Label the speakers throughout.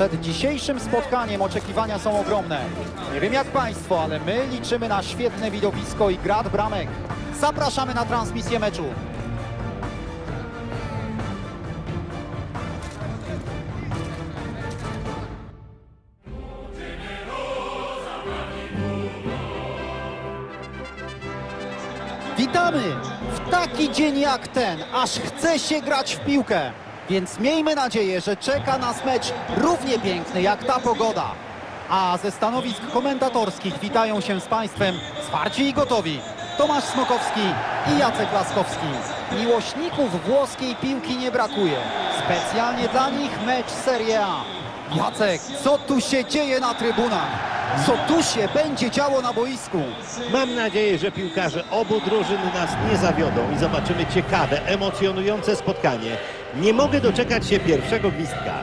Speaker 1: Przed dzisiejszym spotkaniem oczekiwania są ogromne. Nie wiem jak Państwo, ale my liczymy na świetne widowisko i grad bramek. Zapraszamy na transmisję meczu. Witamy w taki dzień jak ten, aż chce się grać w piłkę. Więc miejmy nadzieję, że czeka nas mecz równie piękny jak ta pogoda. A ze stanowisk komentatorskich witają się z Państwem zwarci i gotowi Tomasz Smokowski i Jacek Laskowski. Miłośników włoskiej piłki nie brakuje. Specjalnie dla nich mecz Serie A. Jacek, co tu się dzieje na trybunach? Co tu się będzie działo na boisku?
Speaker 2: Mam nadzieję, że piłkarze obu drużyn nas nie zawiodą i zobaczymy ciekawe, emocjonujące spotkanie. Nie mogę doczekać się pierwszego gwizdka.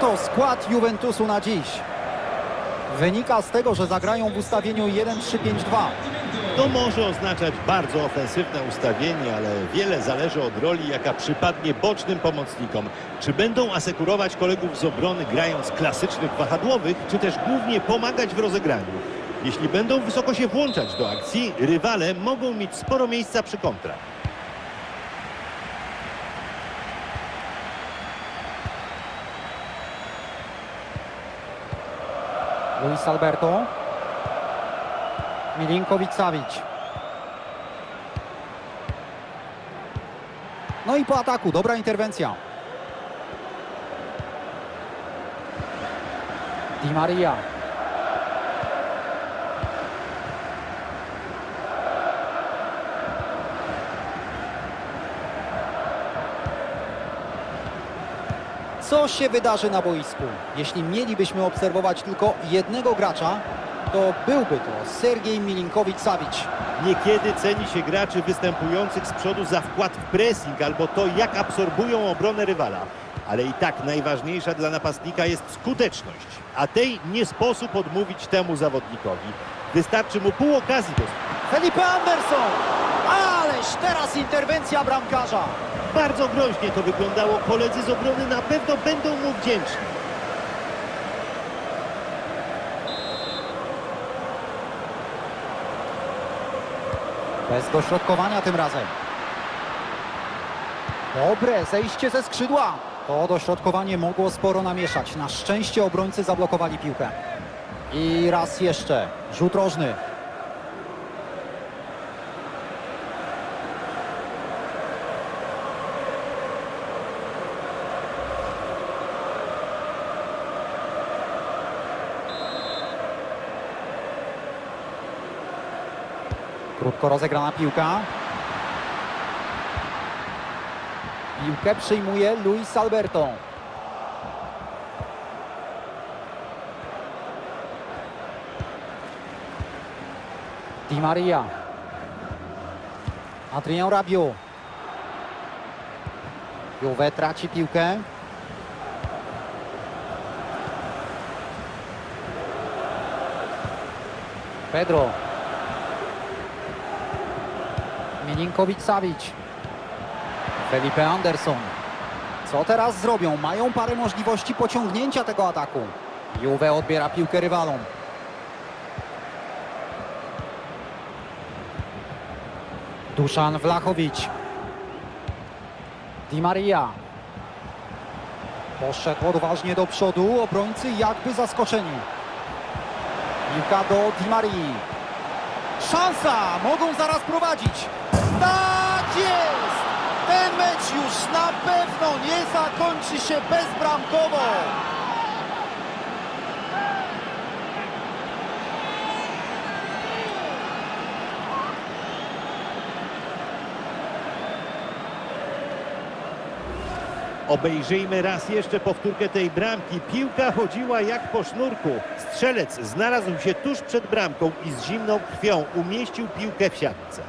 Speaker 1: Oto skład Juventusu na dziś. Wynika z tego, że zagrają w ustawieniu 1-3-5-2.
Speaker 2: To może oznaczać bardzo ofensywne ustawienie, ale wiele zależy od roli, jaka przypadnie bocznym pomocnikom. Czy będą asekurować kolegów z obrony grając klasycznych wahadłowych, czy też głównie pomagać w rozegraniu. Jeśli będą wysoko się włączać do akcji, rywale mogą mieć sporo miejsca przy kontrach.
Speaker 1: Luis Alberto. Milinkovic-Savic. No i po ataku, dobra interwencja. Di Maria. Co się wydarzy na boisku? Jeśli mielibyśmy obserwować tylko jednego gracza, to byłby to Sergiej Milinkowicz-Savic.
Speaker 2: Niekiedy ceni się graczy występujących z przodu za wkład w pressing albo to, jak absorbują obronę rywala. Ale i tak najważniejsza dla napastnika jest skuteczność, a tej nie sposób odmówić temu zawodnikowi. Wystarczy mu pół okazji do
Speaker 1: Felipe Anderson! Ależ teraz interwencja bramkarza!
Speaker 2: Bardzo groźnie to wyglądało. Koledzy z obrony na pewno będą mu wdzięczni.
Speaker 1: Bez dośrodkowania tym razem. Dobre zejście ze skrzydła. To dośrodkowanie mogło sporo namieszać. Na szczęście obrońcy zablokowali piłkę. I raz jeszcze. Rzut rożny. Krótko rozegrana piłka. Piłkę przyjmuje Luis Alberto. Di Maria. Adrien Rabiot. Juve traci piłkę. Pedro. Minkowicz-Sawić. Felipe Anderson. Co teraz zrobią? Mają parę możliwości pociągnięcia tego ataku. Juve odbiera piłkę rywalom. Duszan Wlachowicz. Di Maria. Poszedł odważnie do przodu, obrońcy jakby zaskoczeni. Piłka do Di Marii. Szansa! Mogą zaraz prowadzić. Tak jest! Ten mecz już na pewno nie zakończy się bezbramkowo.
Speaker 2: Obejrzyjmy raz jeszcze powtórkę tej bramki. Piłka chodziła jak po sznurku. Strzelec znalazł się tuż przed bramką i z zimną krwią umieścił piłkę w siatce.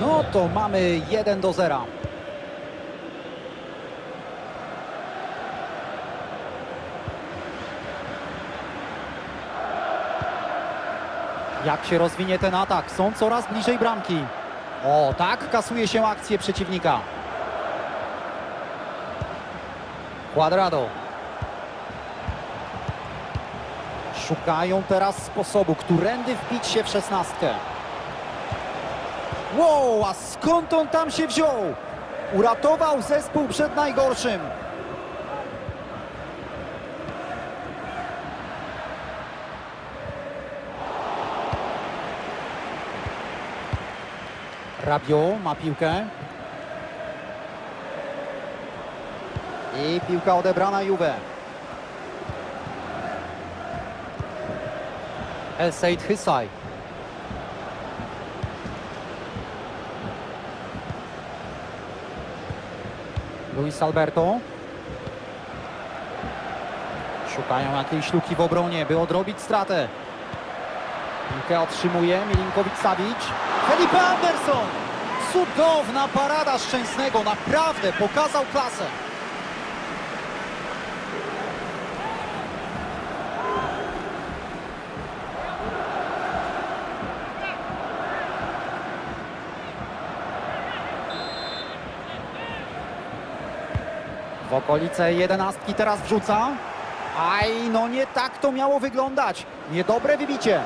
Speaker 1: No mamy 1 do 0. Jak się rozwinie ten atak? Są coraz bliżej bramki. O, tak kasuje się akcję przeciwnika. Quadrado. Szukają teraz sposobu, którędy wbić się w szesnastkę. Wow, a skąd on tam się wziął? Uratował zespół przed najgorszym. Rabio ma piłkę. I piłka odebrana Juve. El Said. Luis Alberto. Szukają jakiejś luki w obronie, by odrobić stratę. Piłkę otrzymuje Milinkowicz-Savic. Felipe Anderson! Cudowna parada Szczęsnego, naprawdę pokazał klasę. W okolice jedenastki teraz wrzuca. Aj, no nie tak to miało wyglądać. Niedobre wybicie.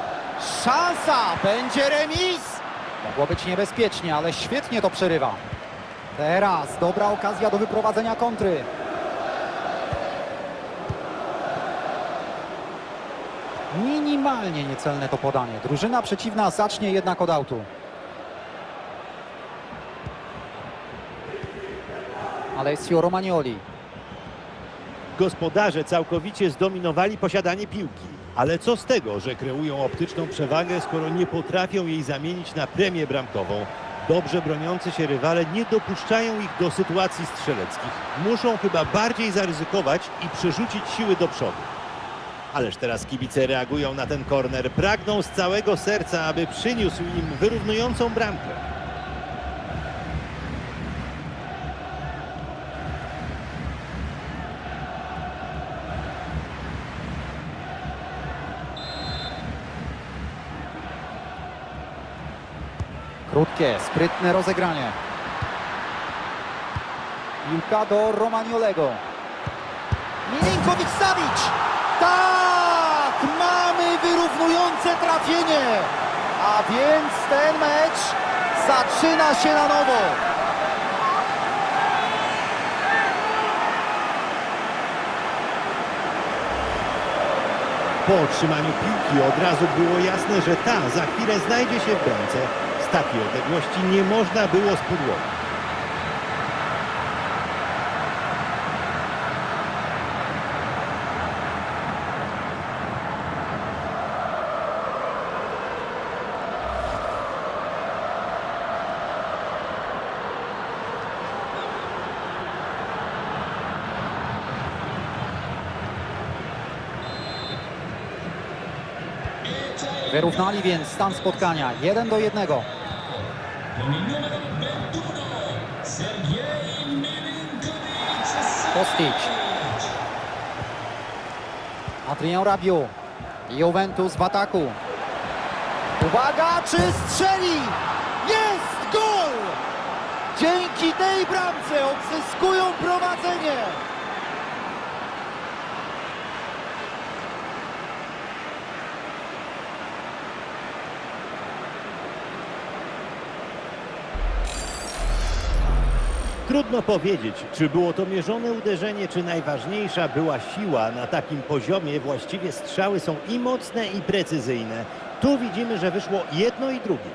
Speaker 1: Szansa! Będzie remis! Mogło być niebezpiecznie, ale świetnie to przerywa. Teraz dobra okazja do wyprowadzenia kontry. Minimalnie niecelne to podanie. Drużyna przeciwna zacznie jednak od autu. Alessio Romagnoli.
Speaker 2: Gospodarze całkowicie zdominowali posiadanie piłki. Ale co z tego, że kreują optyczną przewagę, skoro nie potrafią jej zamienić na premię bramkową? Dobrze broniący się rywale nie dopuszczają ich do sytuacji strzeleckich. Muszą chyba bardziej zaryzykować i przerzucić siły do przodu. Ależ teraz kibice reagują na ten korner. Pragną z całego serca, aby przyniósł im wyrównującą bramkę.
Speaker 1: Krótkie, sprytne rozegranie. Piłka do Romagnolego. Milinkowicz-Savic! Tak! Mamy wyrównujące trafienie! A więc ten mecz zaczyna się na nowo.
Speaker 2: Po otrzymaniu piłki od razu było jasne, że ta za chwilę znajdzie się w bramce. Z takiej odległości nie można było spudłować.
Speaker 1: Wyrównali więc stan spotkania 1 do 1. Kostic. Adrien Rabiot. Juventus w ataku. Uwaga, czy strzeli? Jest gol! Dzięki tej bramce odzyskują prowadzenie.
Speaker 2: Trudno powiedzieć, czy było to mierzone uderzenie, czy najważniejsza była siła. Na takim poziomie właściwie strzały są i mocne, i precyzyjne. Tu widzimy, że wyszło jedno i drugie.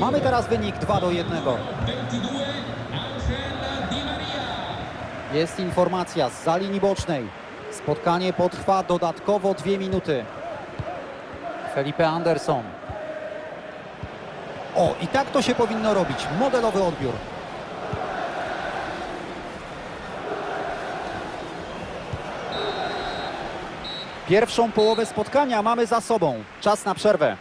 Speaker 1: Mamy teraz wynik 2 do 1. Jest informacja z linii bocznej. Spotkanie potrwa dodatkowo dwie minuty. Felipe Anderson. O, i tak to się powinno robić. Modelowy odbiór. Pierwszą połowę spotkania mamy za sobą. Czas na przerwę.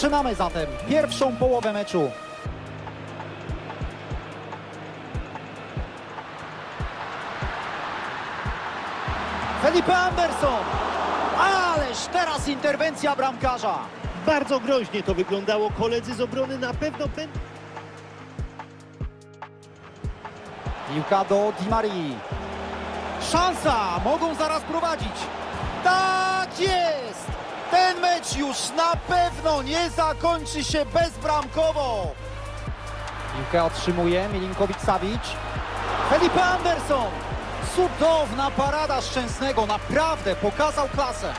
Speaker 1: Zaczynamy zatem pierwszą połowę meczu. Felipe Anderson! Ależ teraz interwencja bramkarza.
Speaker 2: Bardzo groźnie to wyglądało. Koledzy z obrony na pewno będą...
Speaker 1: Piłka do Di Marii. Szansa! Mogą zaraz prowadzić. Tak jest! Ten mecz już na pewno nie zakończy się bezbramkowo. Piłkę otrzymuje Milinkowicz-Savic. Felipe Anderson! Cudowna parada Szczęsnego, naprawdę pokazał klasę.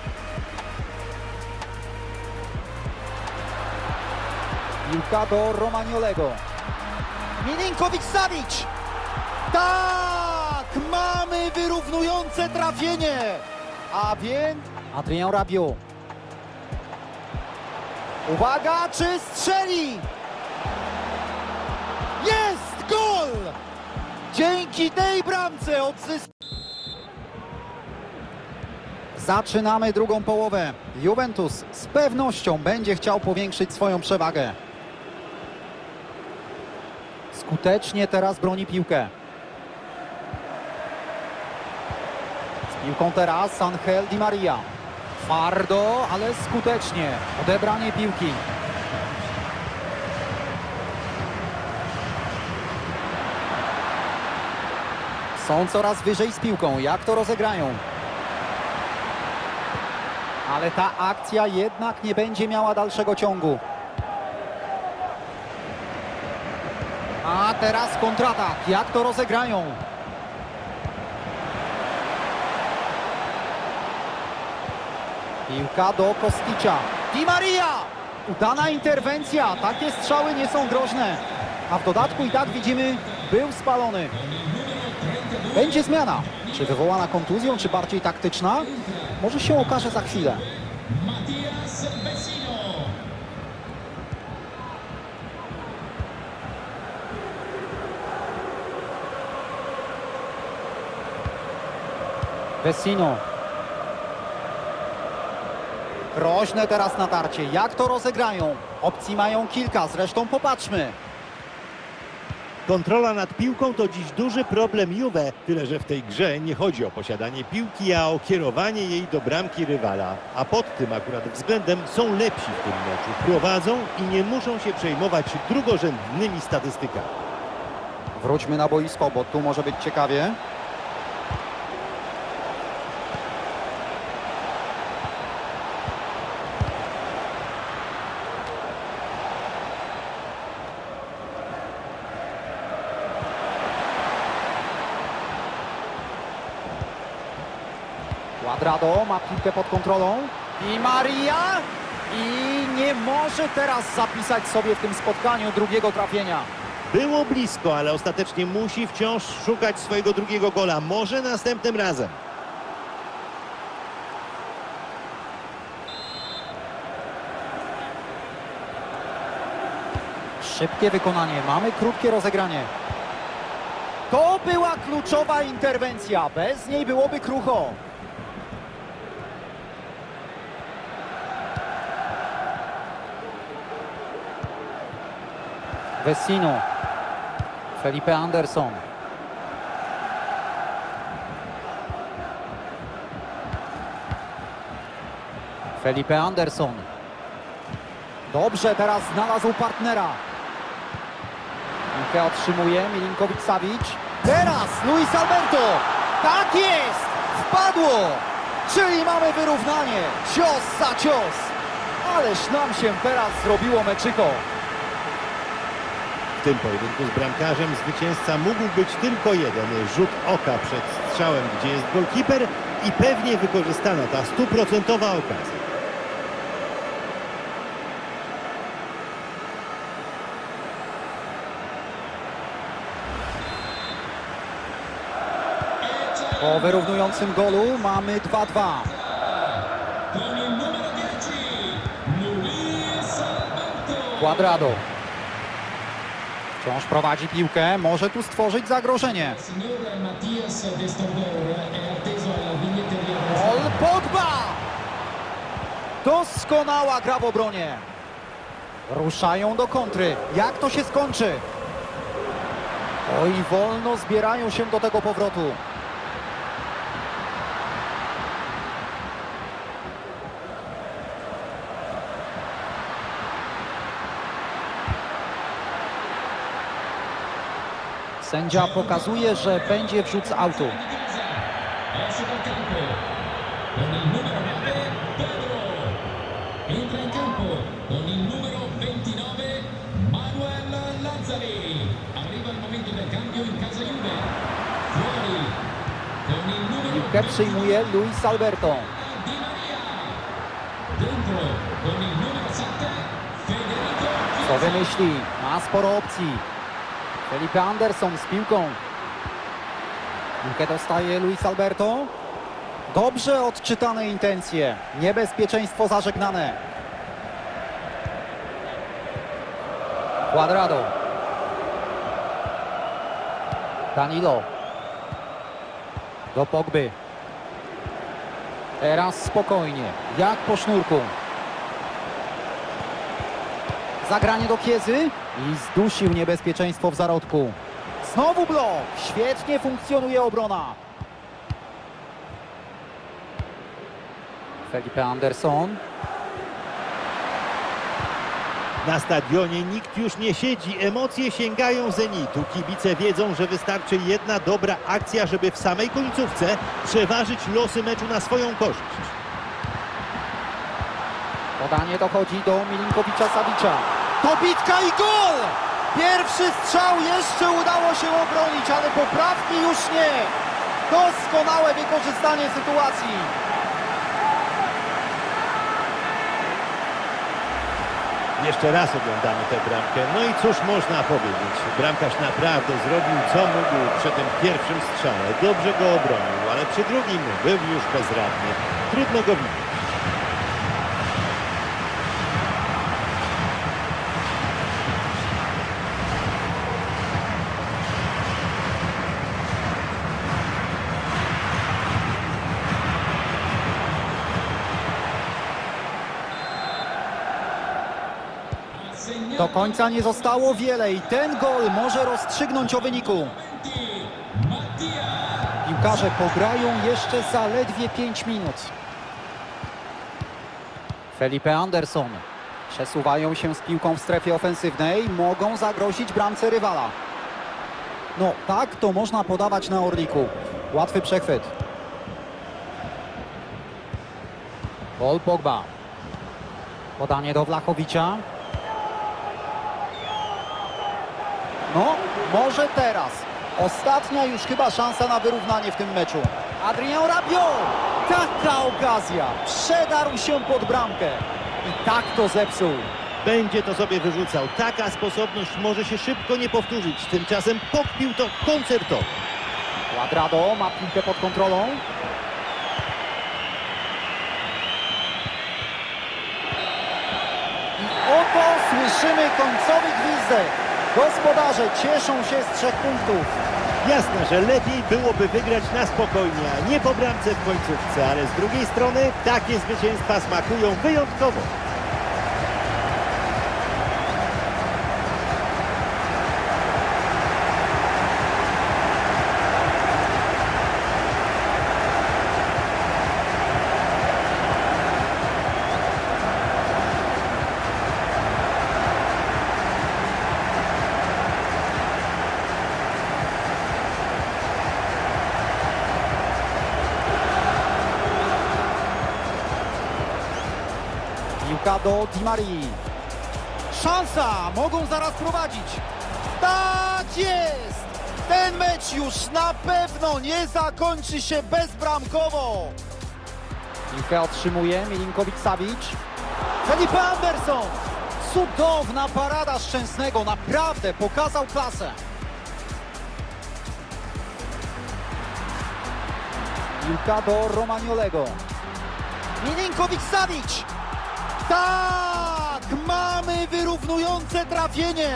Speaker 1: Piłka do Romagnolego. Milinkowicz-Savic! Tak! Mamy wyrównujące trafienie! A więc... Adrien Rabiot. Uwaga, czy strzeli? Jest gol! Dzięki tej bramce odzysk... Zaczynamy drugą połowę. Juventus z pewnością będzie chciał powiększyć swoją przewagę. Skutecznie teraz broni piłkę. Z piłką teraz Angel Di Maria. Twardo, ale skutecznie. Odebranie piłki. Są coraz wyżej z piłką. Jak to rozegrają? Ale ta akcja jednak nie będzie miała dalszego ciągu. A teraz kontratak. Jak to rozegrają? Piłka do Kosticza. Di Maria! Udana interwencja. Takie strzały nie są groźne. A w dodatku i tak widzimy, był spalony. Będzie zmiana. Czy wywołana kontuzją, czy bardziej taktyczna? Może się okaże za chwilę. Vecino. Groźne teraz natarcie. Jak to rozegrają? Opcji mają kilka, zresztą popatrzmy.
Speaker 2: Kontrola nad piłką to dziś duży problem Juve, tyle że w tej grze nie chodzi o posiadanie piłki, a o kierowanie jej do bramki rywala. A pod tym akurat względem są lepsi w tym meczu. Prowadzą i nie muszą się przejmować drugorzędnymi statystykami.
Speaker 1: Wróćmy na boisko, bo tu może być ciekawie. Quadrado ma piłkę pod kontrolą. I Maria I nie może teraz zapisać sobie w tym spotkaniu drugiego trafienia.
Speaker 2: Było blisko, ale ostatecznie musi wciąż szukać swojego drugiego gola. Może następnym razem.
Speaker 1: Szybkie wykonanie, mamy krótkie rozegranie. To była kluczowa interwencja, bez niej byłoby krucho. Vecino. Felipe Anderson. Felipe Anderson. Dobrze, teraz znalazł partnera. Piłkę otrzymuje Milinkowicz-Savic. Teraz Luis Alberto. Tak jest! Wpadło! Czyli mamy wyrównanie. Cios za cios. Ależ nam się teraz zrobiło meczyko.
Speaker 2: W tym pojedynku z bramkarzem zwycięzca mógł być tylko jeden. Rzut oka przed strzałem, gdzie jest golkiper i pewnie wykorzystana ta stuprocentowa okazja.
Speaker 1: Po wyrównującym golu mamy 2-2.
Speaker 3: con il numero 10 Luis Alberto
Speaker 1: Quadrado. Wciąż prowadzi piłkę, może tu stworzyć zagrożenie. Paul Pogba! Doskonała gra w obronie. Ruszają do kontry. Jak to się skończy? Oj, wolno zbierają się do tego powrotu.
Speaker 3: In casa Juve fuori con il numero
Speaker 1: Piłkę przyjmuje Luis Alberto.
Speaker 3: Di Maria dentro con il numero 7 Federico
Speaker 1: Co wymyśli? Ma sporo opcji. Felipe Anderson z piłką. Piłkę dostaje Luis Alberto. Dobrze odczytane intencje. Niebezpieczeństwo zażegnane. Quadrado. Danilo. Do Pogby. Teraz spokojnie. Jak po sznurku. Zagranie do Kiezy i zdusił niebezpieczeństwo w zarodku. Znowu blok. Świetnie funkcjonuje obrona. Felipe Anderson.
Speaker 2: Na stadionie nikt już nie siedzi, emocje sięgają zenitu. Kibice wiedzą, że wystarczy jedna dobra akcja, żeby w samej końcówce przeważyć losy meczu na swoją korzyść.
Speaker 1: Podanie dochodzi do Milinkowicza Sawicza. To bitka i gol! Pierwszy strzał jeszcze udało się obronić, ale poprawki już nie. Doskonałe wykorzystanie sytuacji.
Speaker 2: Jeszcze raz oglądamy tę bramkę. No i cóż można powiedzieć? Bramkarz naprawdę zrobił co mógł przy tym pierwszym strzale. Dobrze go obronił, ale przy drugim był już bezradny. Trudno go widzieć.
Speaker 1: Końca nie zostało wiele i ten gol może rozstrzygnąć o wyniku. Piłkarze pograją jeszcze zaledwie 5 minut. Felipe Anderson. Przesuwają się z piłką w strefie ofensywnej. Mogą zagrozić bramce rywala. No tak to można podawać na Orliku. Łatwy przechwyt. Paul Pogba. Podanie do Wlachowicza. No, może teraz. Ostatnia już chyba szansa na wyrównanie w tym meczu. Adrien Rabiot! Taka okazja! Przedarł się pod bramkę. I tak to zepsuł.
Speaker 2: Będzie to sobie wyrzucał. Taka sposobność może się szybko nie powtórzyć. Tymczasem pokpił to koncertowo.
Speaker 1: Quadrado ma piłkę pod kontrolą. I oto słyszymy końcowy gwizdek. Gospodarze cieszą się z trzech punktów.
Speaker 2: Jasne, że lepiej byłoby wygrać na spokojnie, a nie po bramce w końcówce, ale z drugiej strony takie zwycięstwa smakują wyjątkowo.
Speaker 1: Piłka do Di Marii. Szansa! Mogą zaraz prowadzić. Tak jest! Ten mecz już na pewno nie zakończy się bezbramkowo. Piłkę otrzymuje Milinkowicz-Savic. Felipe Anderson! Cudowna parada Szczęsnego, naprawdę pokazał klasę. Piłka do Romagnolego. Milinkowicz-Savic! Tak! Mamy wyrównujące trafienie!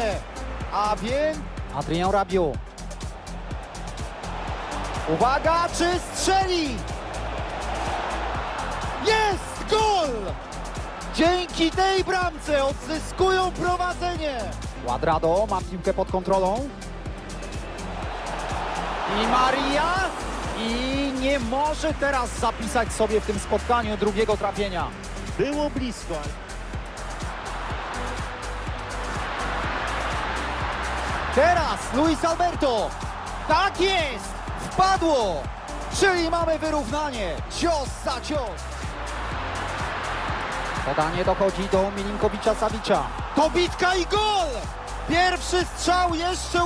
Speaker 1: A więc Adrien Rabiot. Uwaga, czy strzeli? Jest gol! Dzięki tej bramce odzyskują prowadzenie. Quadrado ma piłkę pod kontrolą. I Maria i nie może teraz zapisać sobie w tym spotkaniu drugiego trafienia.
Speaker 2: Było blisko.
Speaker 1: Teraz Luis Alberto. Tak jest! Wpadło! Czyli mamy wyrównanie. Cios za cios. Podanie dochodzi do Milinkowicza Sawicza. To bitka i gol! Pierwszy strzał jeszcze